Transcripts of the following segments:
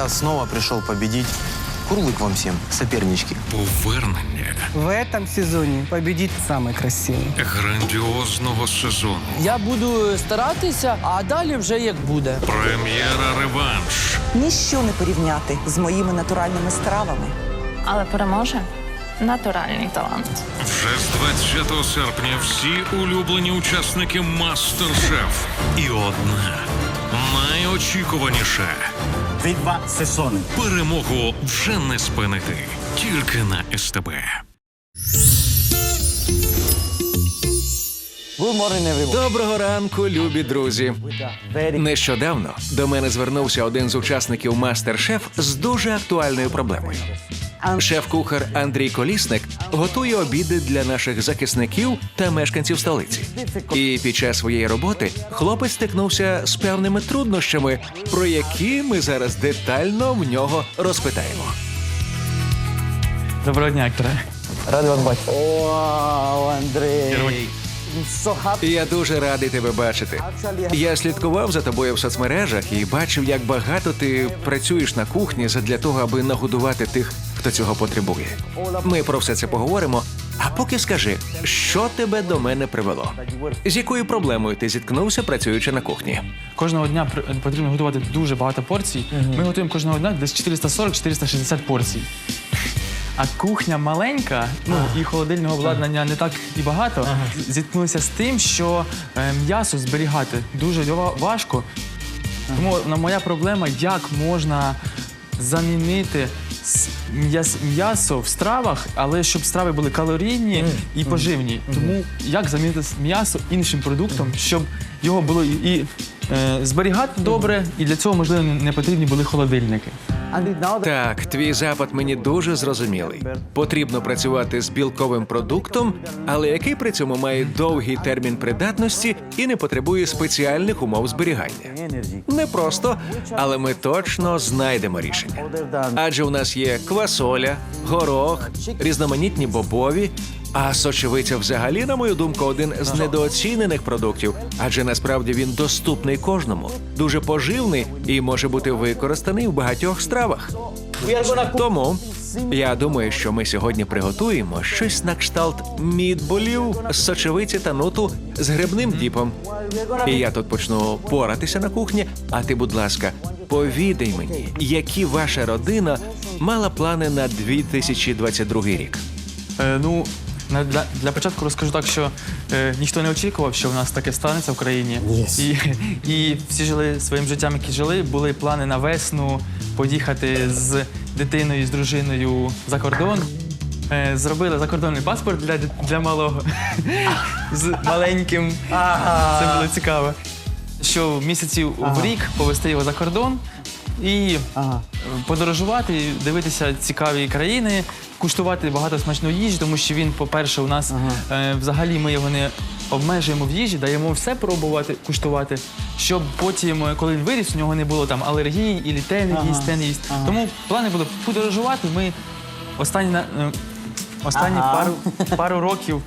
Я снова пришел победить. Курлык вам всем, сопернички. Повернення В этом сезоне победит самый красивый. грандіозного сезону. Я буду старатися, а далі вже як буде. Прем'єра реванш. Ніщо не порівняти з моїми натуральними стравами. але переможе натуральний талант. Вже з 20 серпня всі улюблені учасники Мастер-Шеф. І одна найочікуваніша Два сезони. перемогу вже не спинити. Тільки на СТБ. Доброго ранку, любі друзі. Нещодавно до мене звернувся один з учасників Мастер-Шеф з дуже актуальною проблемою. Шеф-кухар Андрій Колісник готує обіди для наших захисників та мешканців столиці. І під час своєї роботи хлопець стикнувся з певними труднощами, про які ми зараз детально в нього розпитаємо. Доброго дня, Акторе. Вау, Андрей. Я дуже радий тебе бачити. Я слідкував за тобою в соцмережах і бачив, як багато ти працюєш на кухні задля того, аби нагодувати тих, хто цього потребує. Ми про все це поговоримо. А поки скажи, що тебе до мене привело? З якою проблемою ти зіткнувся, працюючи на кухні? Кожного дня потрібно готувати дуже багато порцій. Ми готуємо кожного дня десь 440-460 порцій. А кухня маленька, ну і холодильного обладнання не так і багато. Зіткнулися з тим, що е, м'ясо зберігати дуже ва- важко. Тому на моя проблема, як можна замінити м'ясо в стравах, але щоб страви були калорійні і поживні. Тому як замінити м'ясо іншим продуктом, щоб його було і, і е, зберігати добре, і для цього можливо не не потрібні були холодильники. Так, твій запит мені дуже зрозумілий. Потрібно працювати з білковим продуктом, але який при цьому має довгий термін придатності і не потребує спеціальних умов зберігання. Непросто, але ми точно знайдемо рішення. Адже у нас є квасоля, горох, різноманітні бобові. А сочевиця взагалі, на мою думку, один з недооцінених продуктів, адже насправді він доступний кожному, дуже поживний і може бути використаний в багатьох стравах. Тому я думаю, що ми сьогодні приготуємо щось на кшталт мідболів з сочевиці та нуту з грибним діпом. І я тут почну поратися на кухні. А ти, будь ласка, повідай мені, які ваша родина мала плани на 2022 рік. Е, ну, на- для, для початку розкажу так, що е, ніхто не очікував, що в нас таке станеться в країні. І, і всі жили своїм життям, які жили. Були плани на весну поїхати з дитиною, з дружиною за кордон. Е, зробили закордонний паспорт для, для малого з маленьким. Це було цікаво. Що місяців в рік повести його за кордон і подорожувати, дивитися цікаві країни, куштувати багато смачної їжі, тому що він, по-перше, у нас е, взагалі ми його не обмежуємо в їжі, даємо все пробувати, куштувати, щоб потім, е, коли він виріс, у нього не було там алергії, і те не їсть, те не їсть. Тому плани були подорожувати. Ми останні, на- е, останні пару, пару років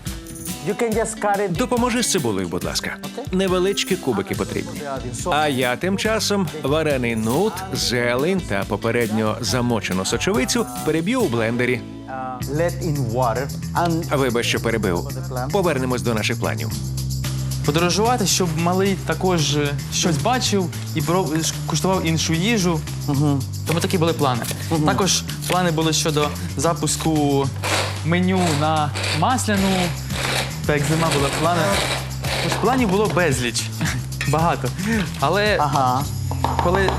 Допоможи з цибулею, будь ласка. Невеличкі кубики потрібні. А я тим часом варений нут, зелень та попередньо замочену сочевицю переб'ю у блендері. Вибач, що перебив. Повернемось до наших планів. подорожувати, щоб малий також е, щось бачив і ш- куштував іншу їжу. Тому такі були плани. Також плани були щодо запуску меню на масляну. Так як зима була плани. Тож Планів було безліч. Багато. Але коли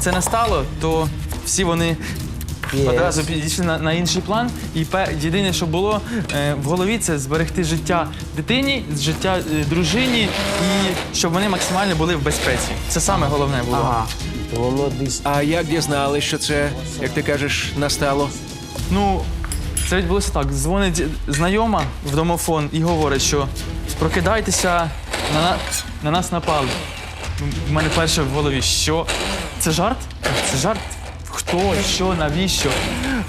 це настало, то всі вони одразу підійшли на, на інший план. І пе, єдине, що було е, в голові, це зберегти життя дитині, життя е, дружині, і щоб вони максимально були в безпеці. Це саме головне було. А як дізналися, що це, як ти кажеш, настало? Ну, це відбулося так. Дзвонить знайома в домофон і говорить, що прокидайтеся, на, на, на нас напали. У мене перше в голові, що це жарт? Це жарт? Хто, що, навіщо?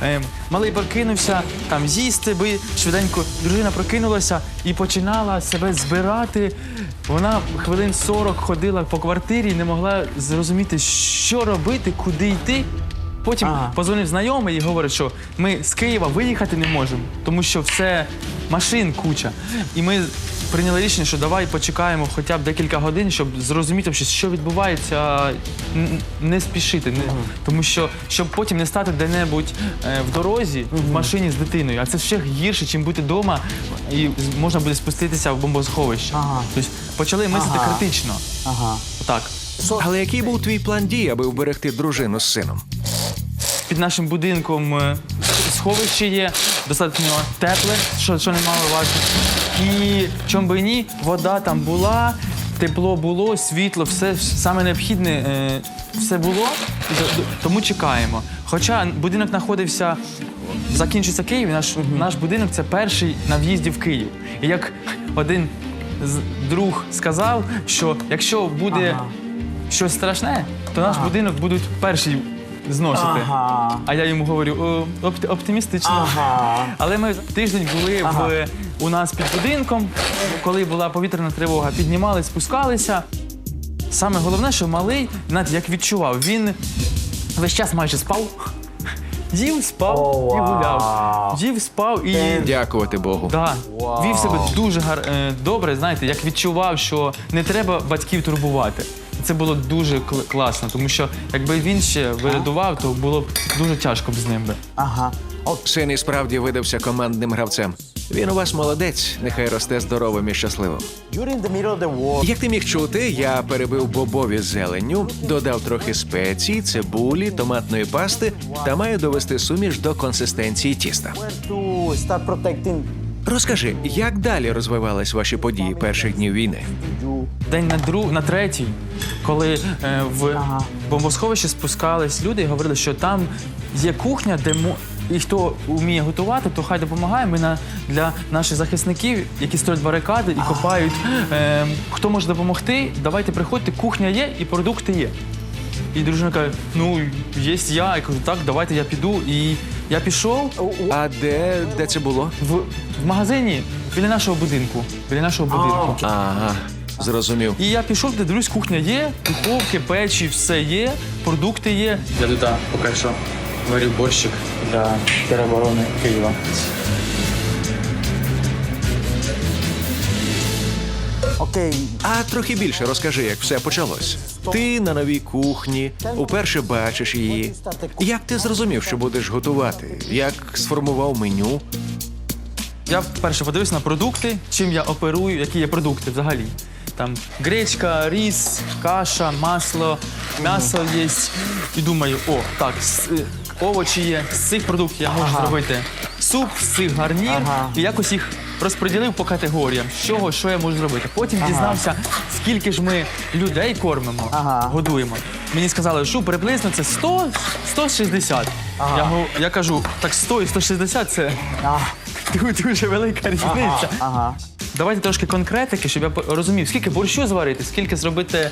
Е, малий прокинувся, там з'їсти би швиденько. Дружина прокинулася і починала себе збирати. Вона хвилин 40 ходила по квартирі і не могла зрозуміти, що робити, куди йти. Потім позвонив знайомий і говорить, що ми з Києва виїхати не можемо, тому що все машин куча. І ми прийняли рішення, що давай почекаємо хоча б декілька годин, щоб зрозуміти, що відбувається, не спішити. Не, тому що щоб потім не стати де-небудь е, в дорозі, в машині з дитиною. А це ще гірше, чим бути вдома, і з- можна буде спуститися в бомбосховище. Тобто почали мислити критично. Ага. Отак. Але який був твій план дій, аби вберегти дружину з сином? Під нашим будинком е, сховище є, достатньо тепле, що, що немало важко. І чом би ні, вода там була, тепло було, світло, все саме необхідне, е, все було, і за- тому чекаємо. Хоча будинок знаходився, закінчиться Київ, наш, наш будинок це перший на в'їзді в Київ. І як один з- друг сказав, що якщо буде щось страшне, то наш будинок будуть перші зносити. Ага. А я йому говорю, «О, опт- оптимістично. Ага. Але ми тиждень були в, у нас під будинком, коли була повітряна тривога, піднімались, спускалися. Саме головне, що малий, знаєте, як відчував, він весь час майже спав. Їв, спав і гуляв. Їв, спав і. Дякувати Богу. Да. Вів себе дуже гар... е, добре, знаєте, як відчував, що не треба батьків турбувати. Це було дуже кл- класно, тому що якби він ще вирядував, то було б дуже тяжко б з ним би. Ага. Син і справді видався командним гравцем. Він у вас молодець, нехай росте здоровим і щасливим. During the middle of the war, Як ти міг чути, я перебив бобові з зеленню, додав трохи спецій, цибулі, томатної пасти та маю довести суміш до консистенції тіста. where to start protecting Розкажи, як далі розвивались ваші події перших днів війни? День на друг, на третій, коли е, в бомбосховище спускались люди і говорили, що там є кухня, де мо... і хто вміє готувати, то хай допомагає. Ми на для наших захисників, які строять барикади і копають. Е, хто може допомогти? Давайте приходьте, кухня є і продукти є. І дружина каже: ну, є я. Я кажу, так, давайте я піду. І я пішов А де, де це було? в, в магазині біля нашого будинку. Біля нашого будинку. Ага, зрозумів. І я пішов, де дивлюсь, кухня є, духовки, печі, все є, продукти є. Я туди поки що варю борщик для тероборони Києва. Okay, А трохи більше розкажи, як все почалось. Ти на новій кухні, уперше бачиш її. Як ти зрозумів, що будеш готувати? Як сформував меню? Я вперше подивився на продукти, чим я оперую, які є продукти взагалі. Там гречка, ріс, каша, масло, м'ясо є. І думаю, о, так, с- е, овочі є, з цих продуктів я можу зробити суп, з цих гарнір, і якось їх розподілив по категоріям, з чого, що я можу зробити. Потім дізнався, скільки ж ми людей кормимо, годуємо. Мені сказали, що приблизно це 100, 160. Я, го- я кажу, так 100 і 160 це Дуже- дуже велика різниця. ага. Давайте трошки конкретики, щоб я по- розумів, скільки борщу зварити, скільки зробити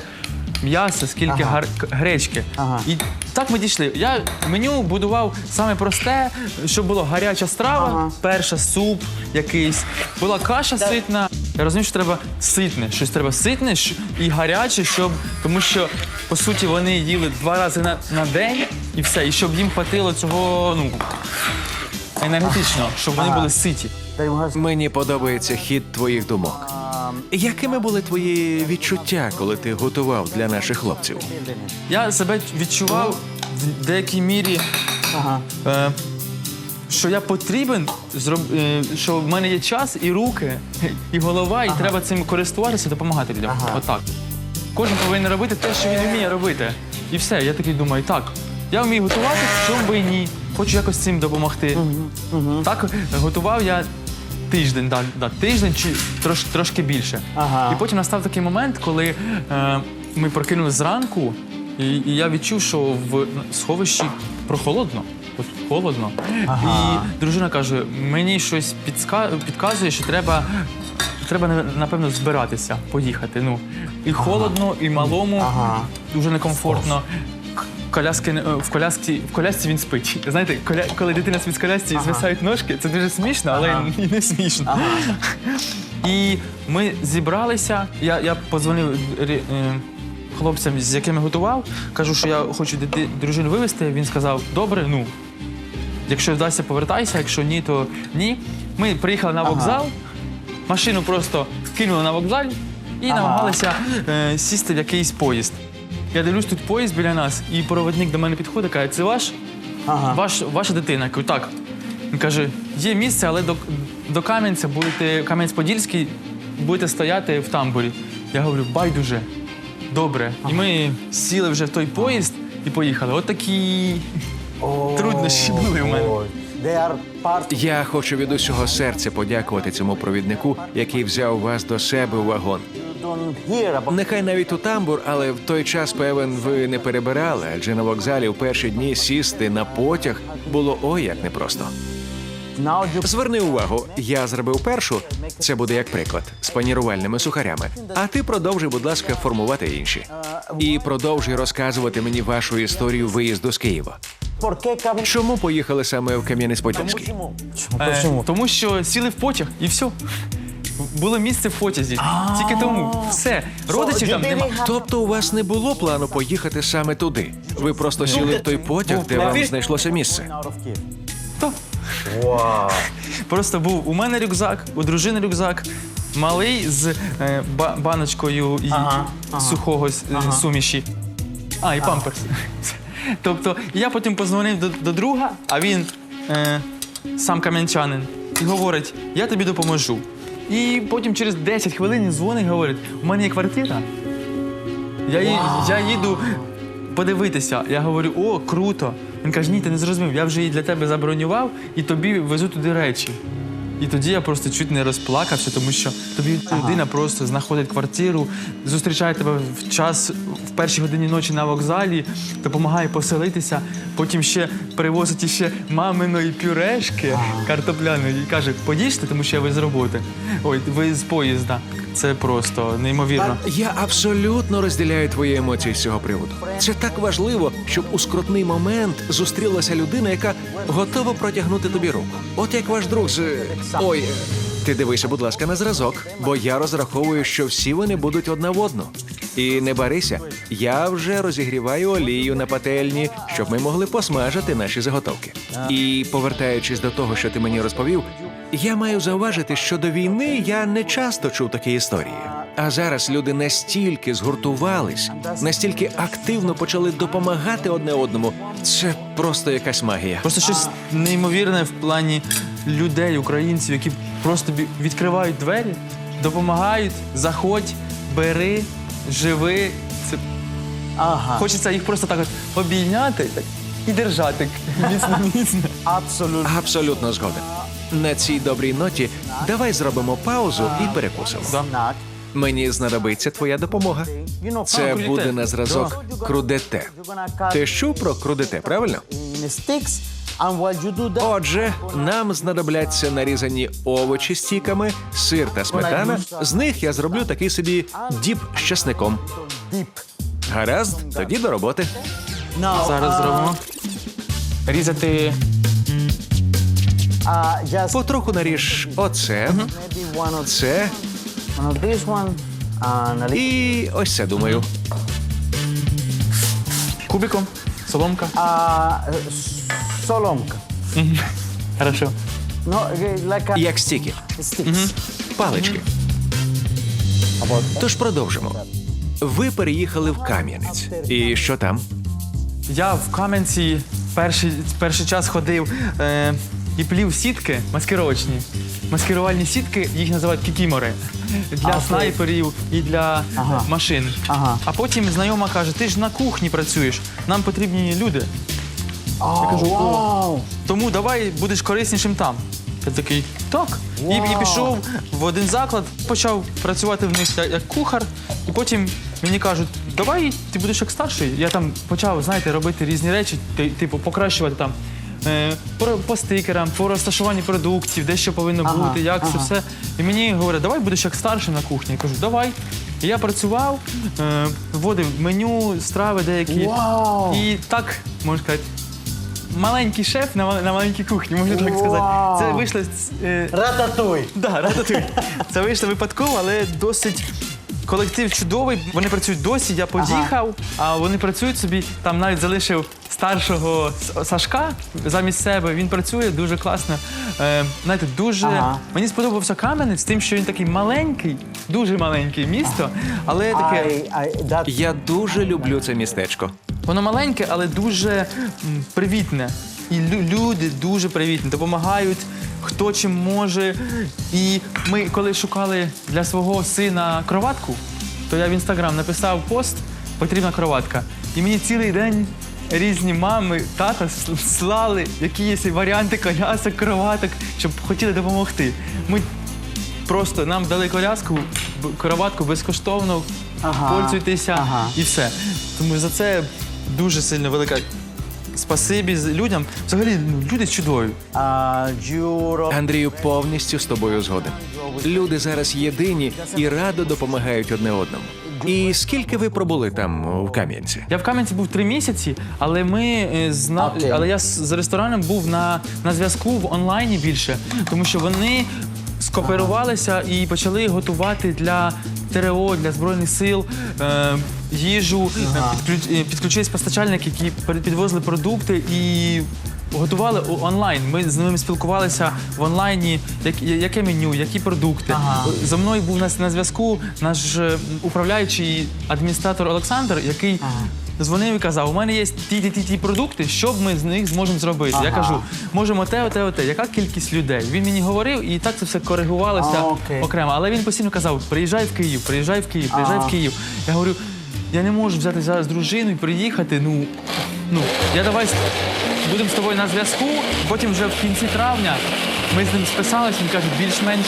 м'яса, скільки гар- к- гречки. І так ми дійшли. Я меню будував саме просте, щоб було гаряча страва, перша суп якийсь, була каша ситна. Я розумію, що треба ситне, щось треба ситне і гаряче, щоб тому що по суті вони їли два рази на, на день і все, і щоб їм хватило цього ну енергетично, щоб вони були ситі. Мені подобається хід твоїх думок. Якими були твої відчуття, коли ти готував для наших хлопців? Я себе відчував в деякій мірі, е, що я потрібен, зроб- е, що в мене є час і руки, і голова, і треба цим користуватися, допомагати людям. Отак. Кожен повинен робити те, що він вміє робити. І все. Я такий думаю, так, я вмію готувати, чому би і ні. Хочу якось цим допомогти. Так готував я тиждень, да, да, тиждень чи трош, трошки більше. І потім настав такий момент, коли е, ми прокинулися зранку, і, і я відчув, що в сховищі прохолодно. От холодно. І дружина каже: мені щось підска... підказує, що треба. Треба напевно збиратися, поїхати. Ну і холодно, і малому дуже некомфортно. Коляски, не- в, колясці, в колясці він спить. Знаєте, коля, коли дитина спить з колясці і звисають ножки, це дуже смішно, але і не смішно. І ми зібралися. Я, я подзвонив е, хлопцям, з якими готував. Кажу, що я хочу дити, дружину вивезти. Він сказав, добре, ну. Якщо вдасться, повертайся, якщо ні, то ні. Ми приїхали на вокзал, машину просто кинули на вокзал і намагалися е, сісти в якийсь поїзд. Я дивлюсь, тут поїзд біля нас, і проводник до мене підходить, каже, це ваш? Ваш, ваша дитина. Я кажу, так. Він каже, є місце, але до, до Кам'янця будете, Кам'янець-Подільський, будете стояти в тамбурі. Я говорю, байдуже, добре. І ми сіли вже в той поїзд і поїхали. От такі труднощі були у мене. They are part Я хочу від усього серця подякувати цьому провіднику, який взяв вас до себе у вагон. Нехай навіть у тамбур, але в той час, певен, ви не перебирали, адже на вокзалі в перші дні сісти на потяг було ой як непросто. Зверни увагу, я зробив першу, це буде як приклад, з панірувальними сухарями. А ти продовжуй, будь ласка, формувати інші. І продовжуй розказувати мені вашу історію виїзду з Києва. Чому поїхали саме в Кам'янець-Подільський? Е, тому що сіли в потяг і все. Було місце в потязі. Тільки тому. Все. Родичів там нема. Тобто у вас не було плану поїхати саме туди. Ви просто сіли в той потяг, де вам знайшлося місце. То. Просто був у мене рюкзак, у дружини рюкзак, малий з е, ба- баночкою і сухого с- е, суміші. А, і памперс. Тобто я потім позвонив до, до друга, а він е, сам кам'янчанин, і говорить: я тобі допоможу. І потім через 10 хвилин дзвонить і говорить: у мене є квартира. Я, ї- я їду подивитися. Я говорю, о, круто. Він каже, ні, ти не зрозумів, я вже її для тебе забронював і тобі везу туди речі. І тоді я просто чуть не розплакався, тому що тобі людина просто знаходить квартиру, зустрічає тебе в час в першій годині ночі на вокзалі, допомагає поселитися, потім ще привозить іще маминої пюрешки картопляної і каже, поїжте, тому що я ви з роботи. Ой, ви з поїзда. Це просто неймовірно. Я абсолютно розділяю твої емоції з цього приводу. Це так важливо, щоб у скрутний момент зустрілася людина, яка готова протягнути тобі руку. От як ваш друг з ой. Ти дивися, будь ласка, на зразок, бо я розраховую, що всі вони будуть одна в одну. І не барися, я вже розігріваю олію на пательні, щоб ми могли посмажити наші заготовки. І повертаючись до того, що ти мені розповів, я маю зауважити, що до війни я не часто чув такі історії. А зараз люди настільки згуртувались, настільки активно почали допомагати одне одному. Це просто якась магія. Просто щось неймовірне в плані людей, українців, які просто тобі відкривають двері, допомагають, заходь, бери, живи. Це Ага. хочеться їх просто так от обійняти так, і держати міцно міцно. Absolutely. Абсолютно згоден. На цій добрій ноті давай зробимо паузу і перекусимо. Snack. Мені знадобиться твоя допомога. Це буде на зразок крудете. Ти чув про крудете, правильно? Отже, нам знадобляться нарізані овочі з тіками, сир та сметана. З них я зроблю такий собі діп з часником. Гаразд, тоді до роботи. Зараз uh, зробимо. Різати Uh, Потроху наріж оце, це little. і ось це думаю. кубиком, соломка. Solomka. Хорошо. Okay, like Як стіки, палички. Тож продовжимо. Ви переїхали в Кам'янець. І що там? Я в Кам'янці перший, перший час ходив е, і плів сітки маскировочні. Маскирувальні сітки, їх називають кікімори. Для окей. снайперів і для Ага. машин. Ага. А потім знайома каже: ти ж на кухні працюєш, нам потрібні люди. Oh, кажу, wow. Тому давай будеш кориснішим там. Я такий, так. І, і пішов в один заклад, почав працювати в них як, як кухар, і потім мені кажуть, давай ти будеш як старший. Я там почав, знаєте, робити різні речі, ти- типу, покращувати там. е, По, по стикерам, по розташуванню продуктів, де що повинно Ага, бути, як це ага. все. І мені говорять, давай будеш як старший на кухні. Я кажу, давай. І я працював, е, вводив меню, страви деякі. Вау! І так, можна сказати, маленький шеф на, мал- на маленькій кухні, можна так сказати. Вау! Це вийшло. з- е, Рататуй. Да, рататуй. Це вийшло випадково, але досить. Колектив чудовий, вони працюють досі. Я поїхав, а вони працюють собі. Там навіть залишив старшого Сашка замість себе. Він працює дуже класно. Е, знаєте, дуже Ага. мені сподобався Кам'янець тим, що він такий маленький, дуже маленький місто, але таке. I, I, that, Я дуже люблю це містечко. Воно маленьке, але дуже м, привітне. І лю- люди дуже привітні, допомагають хто чим може. І ми, коли шукали для свого сина кроватку, то я в інстаграм написав пост потрібна кроватка. І мені цілий день різні мами, тата слали якісь варіанти колясок, кроваток, щоб хотіли допомогти. Ми просто нам дали коляску, кроватку безкоштовно, Ага, пользуйтеся ага. і все. Тому за це дуже сильно велика спасибі з- людям. Взагалі, ну, люди чудові. Андрію, повністю з тобою згоден. Люди зараз єдині і радо допомагають одне одному. І скільки ви пробули там в Кам'янці? Я в Кам'янці був три місяці, але ми е, зна... Але я з з рестораном був на, на зв'язку в онлайні більше, тому що вони скооперувалися і почали готувати для ТРО, для збройних сил е, їжу. Е, Підключ... е, Підключились постачальники, які перед- підвозили продукти і. Готували о- онлайн. Ми з ними спілкувалися в онлайні, як, яке меню, які продукти. За мною був на, на зв'язку наш е, управляючий адміністратор Олександр, який дзвонив і казав: у мене є ті ті ті ті продукти, що ми з них зможемо зробити. Я кажу, можемо те, оте, оте. Яка кількість людей? Він мені говорив, і так це все коригувалося А, окей. окремо. Але він постійно казав: приїжджай в Київ, приїжджай в Київ, приїжджай в Київ. Я говорю, я не можу взяти зараз дружину і приїхати. Ну, ну я давай будемо з тобою на зв'язку. Потім вже в кінці травня ми з ним списалися. Він каже, більш-менш.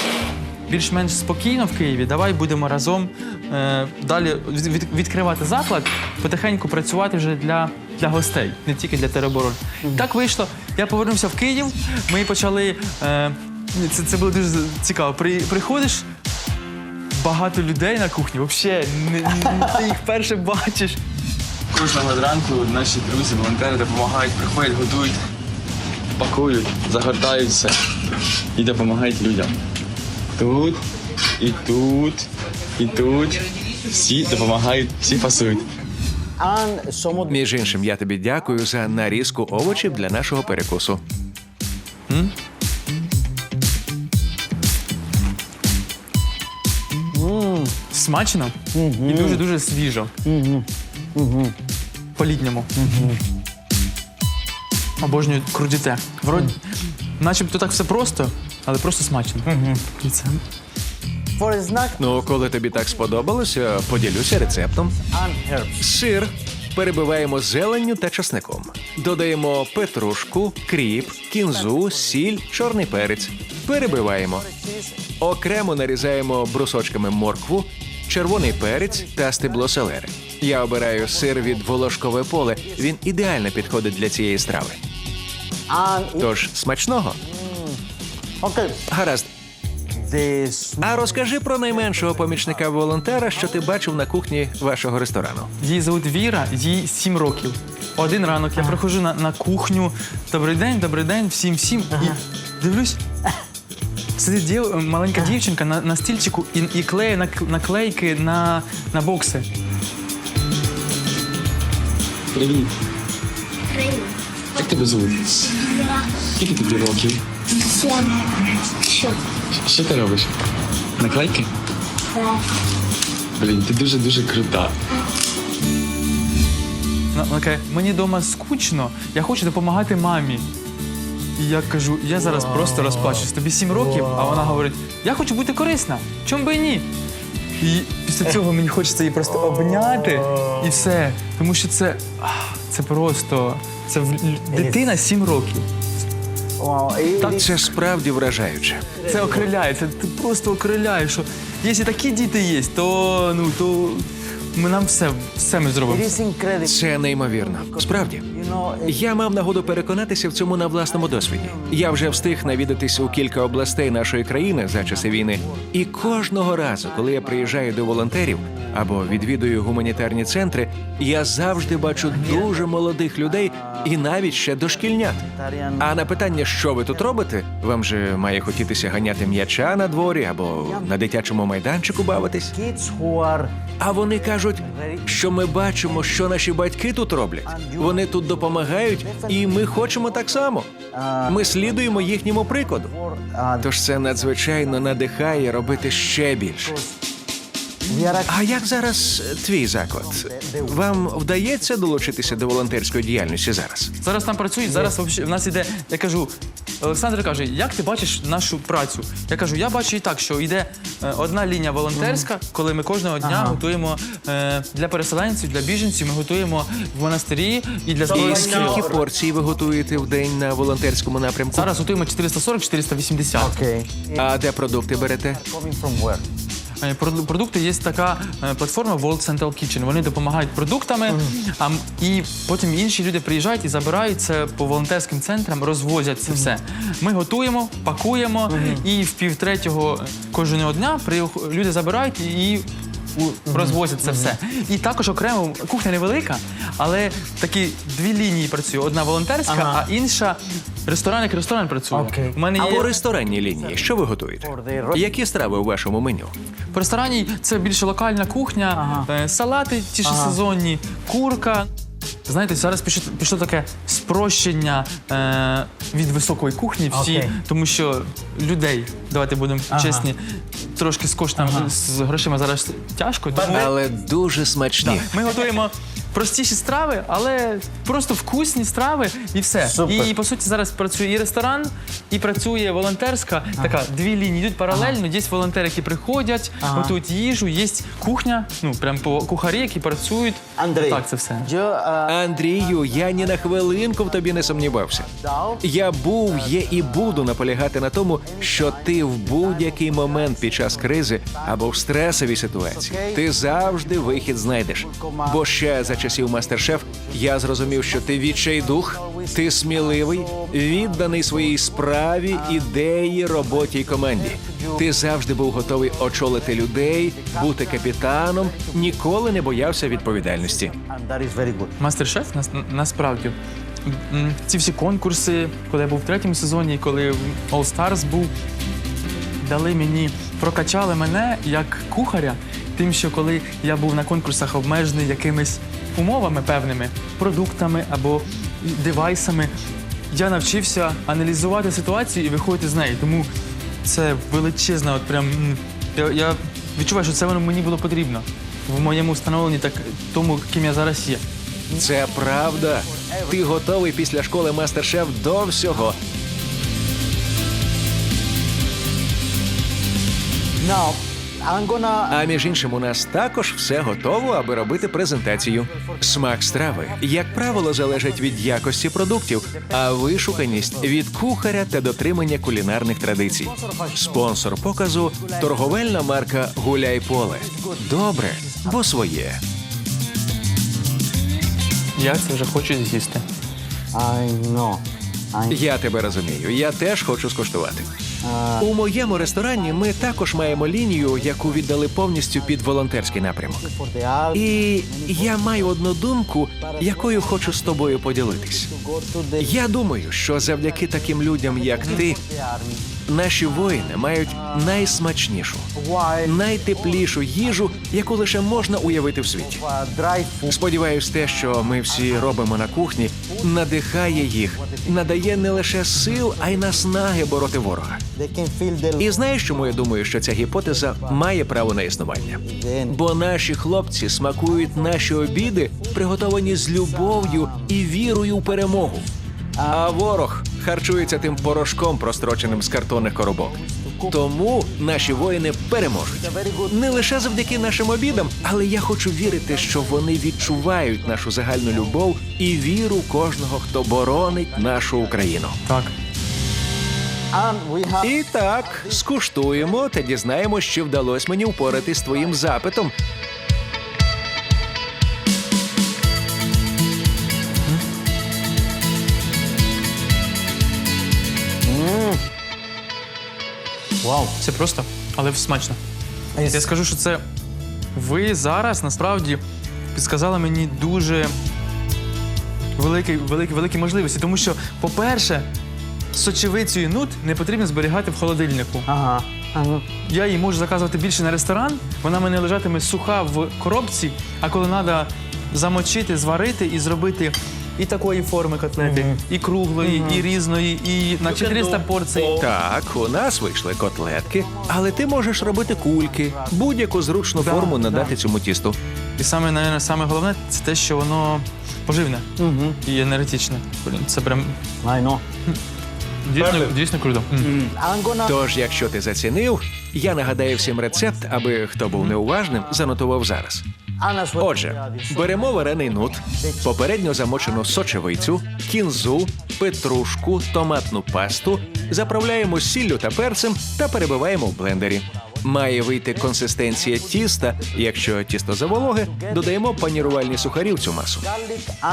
Більш-менш спокійно в Києві. Давай будемо разом е, далі від- від- відкривати заклад, потихеньку працювати вже для, для гостей, не тільки для тероборони. Так вийшло. Я повернувся в Київ. Ми почали. Е, це, це було дуже цікаво. При, приходиш, багато людей на кухні, взагалі, не, не- ти їх перше бачиш. Кожного ранку наші друзі, волонтери допомагають, приходять, готують, пакують, загортаються і допомагають людям. Тут, і тут, і тут. Всі допомагають, всі of Між іншим, я тобі дякую за нарізку овочів для нашого перекусу. Смачно і дуже-дуже свіжо. По-літньому. Обожнюю крудіте. Вроді, начебто так все просто, але просто смачно. І це Ну, коли тобі так сподобалося, поділюся рецептом. Сир перебиваємо зеленню та часником. Додаємо петрушку, кріп, кінзу, сіль, чорний перець. Перебиваємо. Окремо нарізаємо брусочками моркву, червоний перець та стебло селери. Я обираю сир від волошкове поле. Він ідеально підходить для цієї страви. Тож смачного. Гаразд. А розкажи про найменшого помічника волонтера, що ти бачив на кухні вашого ресторану. Її звуть Віра, їй 7 років. Один ранок я приходжу на, на кухню. Добрий день, добрий день, всім, всім. І дивлюсь. Сидить дів, маленька дівчинка на, на стільчику і, і клеє нак- наклейки на, на бокси. Привіт. Привіт. Як тебе звуть? Скільки тобі років? Що? Що ти робиш? Наклейки? Блін, ти дуже-дуже крута. Вона каже, мені вдома скучно, я хочу допомагати мамі. І я кажу, я зараз просто розплачусь. Тобі 7 років, а вона говорить: я хочу бути корисна. Чому би і ні? І після цього мені хочеться її просто обняти і все. Тому що це, ах, це просто. Це в- дитина 7 років. Так це справді вражаюче. Це окриляє, це ти просто окриляєш, що якщо такі діти є, то ну то ми нам все, все ми зробимо. Це неймовірно. Справді. Я мав нагоду переконатися в цьому на власному досвіді. Я вже встиг навідатись у кілька областей нашої країни за часи війни. І кожного разу, коли я приїжджаю до волонтерів або відвідую гуманітарні центри, я завжди бачу дуже молодих людей і навіть ще дошкільнят. А на питання, що ви тут робите, вам же має хотітися ганяти м'яча на дворі або на дитячому майданчику бавитись. kids А вони кажуть, що ми бачимо, що наші батьки тут роблять. Вони тут допомагають, і ми хочемо так само. Ми слідуємо їхньому прикладу. Тож це надзвичайно надихає робити ще більше. А як зараз твій заклад? Вам вдається долучитися до волонтерської діяльності зараз? Зараз там працюють, зараз в нас іде. Я кажу, Олександр каже, як ти бачиш нашу працю? Я кажу, я бачу і так, що йде е, одна лінія волонтерська, коли ми кожного дня готуємо е, для переселенців, для біженців, ми готуємо в монастирі і для І збройних скільки порцій ви готуєте в день на волонтерському напрямку? Зараз готуємо 440-480. okay. А де продукти берете? Coming from where? Е, Продукти є така е, платформа World Central Kitchen. Вони допомагають продуктами, а, і потім інші люди приїжджають і забирають це по волонтерським центрам, розвозять це все. Ми готуємо, пакуємо, і в півтретього кожного дня люди забирають і. Розвозять це все. І також окремо кухня невелика, але такі дві лінії працює: одна волонтерська, а інша ресторан як ресторан працює. Окей. У мене А є по ресторанній лінії що ви готуєте? Які страви у вашому меню? В ресторані це більше локальна кухня, е, салати ті ж сезонні, курка. Знаєте, зараз пішло, пішло таке спрощення е, від високої кухні, всі, Окей. тому що людей, давайте будемо чесні, трошки з коштами з грошима зараз тяжко. Тому Але дуже смачні. ми готуємо простіші страви, але просто вкусні страви і все. Супер. І по суті зараз працює і ресторан, і працює волонтерська. Така дві лінії йдуть паралельно. Є волонтери, які приходять, готують їжу, є кухня, ну прям по кухарі, які працюють. Андрій. Так, це все. Uh, Андрію, я ні на хвилинку в тобі не сумнівався. Я був, є і буду наполягати на тому, що ти в будь-який момент під час кризи або в стресовій ситуації ти завжди вихід знайдеш. Бо ще за часів мастер-шеф я зрозумів, що ти відчайдух, ти сміливий, відданий своїй справі, ідеї, роботі й команді. Ти завжди був готовий очолити людей, бути капітаном, ніколи не боявся відповідальності. Мастер-шеф нас, насправді. Ці всі конкурси, коли я був в третьому сезоні, коли All Stars був, дали мені, прокачали мене як кухаря, тим, що коли я був на конкурсах обмежений якимись умовами певними, продуктами або девайсами, я навчився аналізувати ситуацію і виходити з неї. Тому це величезна, от прям я, я відчуваю, що це воно мені було потрібно в моєму встановленні, так тому, ким я зараз є. Це правда. Ти готовий після школи мастер-шеф до всього. Now, А між іншим, у нас також все готово, аби робити презентацію. Смак страви, як правило, залежить від якості продуктів, а вишуканість від кухаря та дотримання кулінарних традицій. Спонсор показу торговельна марка Гуляй поле. Добре, бо своє. Я це вже хочу з'їсти. I know. I Я тебе розумію. Я теж хочу скуштувати. У моєму ресторані ми також маємо лінію, яку віддали повністю під волонтерський напрямок. І я маю одну думку, якою хочу з тобою поділитись. Я думаю, що завдяки таким людям, як ти. Наші воїни мають найсмачнішу, найтеплішу їжу, яку лише можна уявити в світі. Сподіваюсь, те, що ми всі робимо на кухні, надихає їх, надає не лише сил, а й наснаги бороти ворога. І знаєш, чому я думаю, що ця гіпотеза має право на існування? Бо наші хлопці смакують наші обіди, приготовані з любов'ю і вірою у перемогу. А ворог харчується тим порошком, простроченим з картонних коробок. Тому наші воїни переможуть не лише завдяки нашим обідам, але я хочу вірити, що вони відчувають нашу загальну любов і віру кожного, хто боронить нашу Україну. Так. І так, скуштуємо та дізнаємося, чи вдалося мені впоратись з твоїм запитом. Вау. Це просто, але смачно. Я скажу, що це ви зараз насправді підсказали мені дуже великі, великі, великі можливості. Тому що, по-перше, сочевицю і нут не потрібно зберігати в холодильнику. Ага. Ага. Я її можу заказувати більше на ресторан, вона мене лежатиме суха в коробці, а коли треба замочити, зварити і зробити і такої форми котлети, і круглої, і різної, і на 400 порцій. Так, у нас вийшли котлетки, але ти можеш робити кульки, будь-яку зручну Да, форму да. надати цьому тісту. І саме, наверное, саме головне це те, що воно поживне і енергетичне. Блін, це прям I know. дійсно, дійсно круто. М. I'm gonna... Тож, якщо ти зацінив, я нагадаю всім рецепт, аби хто був неуважним, занотував зараз. Отже, беремо варений нут, попередньо замочену сочевицю, кінзу, петрушку, томатну пасту, заправляємо сіллю та перцем та перебиваємо в блендері. Має вийти консистенція тіста. Якщо тісто завологе, додаємо панірувальні сухарі в цю масу.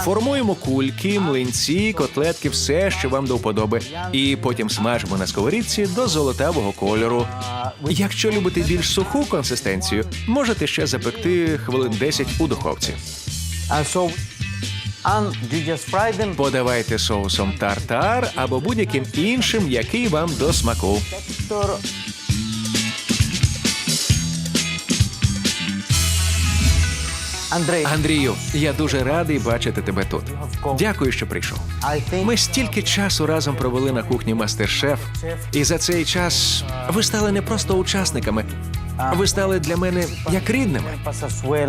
Формуємо кульки, млинці, котлетки, все, що вам до вподоби. І потім смажимо на сковорідці до золотавого кольору. Якщо любите більш суху консистенцію, можете ще запекти хвилин 10 у духовці. Подавайте соусом тартар або будь-яким іншим, який вам до смаку. Андрей, Андрію, я дуже радий бачити тебе тут. Дякую, що прийшов. Ми стільки часу разом провели на кухні Мастер-Шеф, і за цей час ви стали не просто учасниками, ви стали для мене як рідними.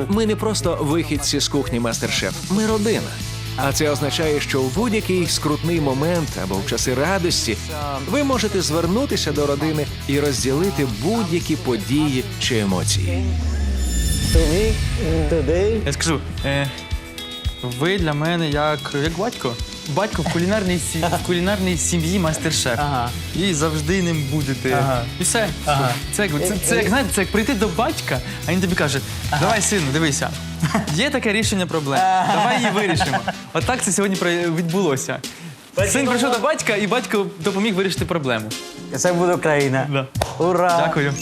Ми не просто вихідці з кухні Мастер-Шеф, ми родина. А це означає, що в будь-який скрутний момент або в часи радості ви можете звернутися до родини і розділити будь-які події чи емоції. To me, today, Я скажу, е, ви для мене як, як батько. Батько в кулінарній, сі, в кулінарній сім'ї мастер-шеф. Ага. І завжди ним будете. Ага. І все. Ага. Це, як- це, це, як знаєте, це як прийти до батька, а він тобі каже: давай, сину, дивися. Є таке рішення проблем. Давай її вирішимо. От так це сьогодні про- відбулося. Син прийшов до батька, і батько допоміг вирішити проблему. це буде Україна. Да. Ура! Дякую.